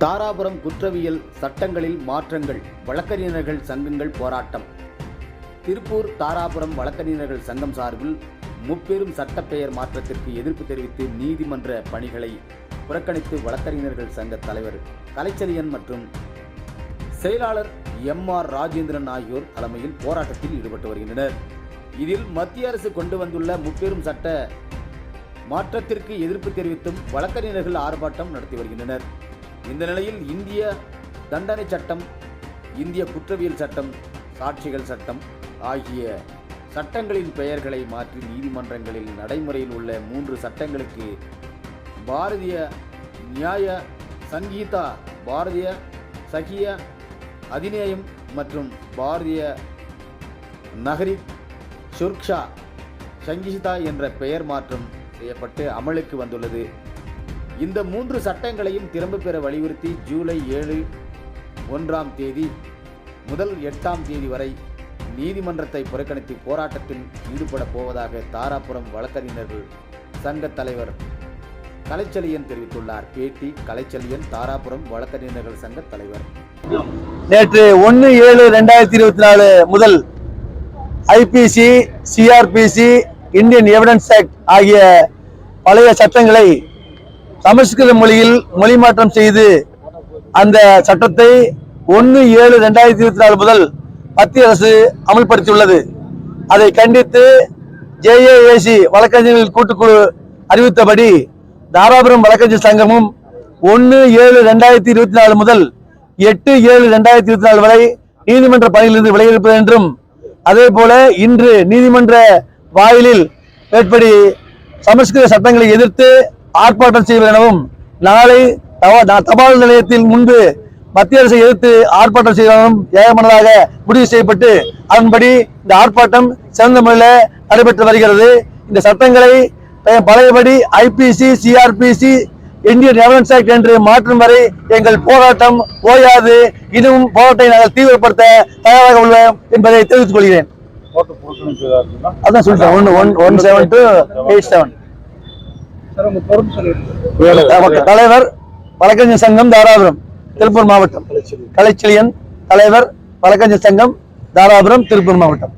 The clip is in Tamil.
தாராபுரம் குற்றவியல் சட்டங்களில் மாற்றங்கள். வழக்கறிஞர்கள் சங்கங்கள் போராட்டம். திருப்பூர் தாராபுரம் வழக்கறிஞர்கள் சங்கம் சார்பில் முப்பெரும் சட்டப்பெயர் மாற்றத்திற்கு எதிர்ப்பு தெரிவித்து நீதிமன்ற பணிகளை புறக்கணித்து வழக்கறிஞர்கள் சங்க தலைவர் கலைச்செலியன் மற்றும் செயலாளர் எம் ஆர் ராஜேந்திரன் ஆகியோர் தலைமையில் போராட்டத்தில் ஈடுபட்டு வருகின்றனர். இதில் மத்திய அரசு கொண்டு வந்துள்ள முப்பெரும் சட்ட மாற்றத்திற்கு எதிர்ப்பு தெரிவித்தும் வழக்கறிஞர்கள் ஆர்ப்பாட்டம் நடத்தி வருகின்றனர். இந்த நிலையில் இந்திய தண்டனை சட்டம் இந்திய குற்றவியல் சட்டம் சாட்சிகள் சட்டம் ஆகிய சட்டங்களின் பெயர்களை மாற்றி நீதிமன்றங்களில் நடைமுறையில் உள்ள மூன்று சட்டங்களுக்கு பாரதிய நியாய சங்கீதா பாரதிய சகிய அதிநேயம் மற்றும் பாரதிய நகரி சுர்க்ஷா சங்கிஷிதா என்ற பெயர் மாற்றம் செய்யப்பட்டு அமலுக்கு வந்துள்ளது. இந்த மூன்று சட்டங்களையும் திரும்பப் பெற வலியுறுத்தி ஜூலை ஏழு ஒன்றாம் தேதி முதல் எட்டாம் தேதி வரை நீதிமன்றத்தை புறக்கணித்து போராட்டத்தில் ஈடுபடப் போவதாக தாராபுரம் வழக்கறிஞர்கள் சங்க தலைவர் கலைச்செலியன் தெரிவித்துள்ளார். பேட்டி கலைச்செலியன் தாராபுரம் வழக்கறிஞர்கள் சங்க தலைவர். நேற்று ஒன்று ஏழு ரெண்டாயிரத்தி இருபத்தி நாலு முதல் IPC CrPC Indian evidence act ஆகிய பழைய சட்டங்களை சமஸ்கிருத மொழியில் மொழி மாற்றம் செய்து அந்த சட்டத்தை ஒன்று ஏழு ரெண்டாயிரத்தி இருபத்தி நாலு முதல் மத்திய அரசு அமல்படுத்தியுள்ளது. அதை கண்டித்து ஜேஏஏசி வழக்கறிஞர்கள் கூட்டுக்குழு அறிவித்தபடி தாராபுரம் வழக்கறிஞர் சங்கமும் ஒன்று ஏழு ரெண்டாயிரத்தி இருபத்தி நாலு முதல் எட்டு ஏழு ரெண்டாயிரத்தி இருபத்தி நாலு வரை நீதிமன்ற பணியிலிருந்து விலகியிருப்பது என்றும் அதே போல இன்று நீதிமன்ற வாயிலில் மேற்படி சமஸ்கிருத சட்டங்களை எதிர்த்து ஆர்ப்பாட்டம் செய்வது எனவும் நாளை தபால் நிலையத்தில் முன்பு மத்திய அரசை எதிர்த்து ஆர்ப்பாட்டம் செய்வதும் ஏகமனதாக முடிவு செய்யப்பட்டு அதன்படி இந்த ஆர்ப்பாட்டம் சிறந்த முறையில் நடைபெற்று வருகிறது. இந்த சட்டங்களை பழையபடி IPC CrPC Indian evidence act என்று மாற்றும் வரை எங்கள் போராட்டம் ஓயாது. இன்னும் போராட்டத்தை நாங்கள் தீவிரப்படுத்த தயாராக உள்ளோம் என்பதை தெரிவித்துக் கொள்கிறேன். அதான் சொல்லிட்டேன் one one one seven two eight seven sir உங்க பொறுப்பு சொல்லிடுங்க தலைவர் வழக்கறிஞர் சங்கம் தாராபுரம் திருப்பூர் மாவட்டம். கலைச்செழியன் தலைவர் வழக்கறிஞர் சங்கம் தாராபுரம் திருப்பூர் மாவட்டம்.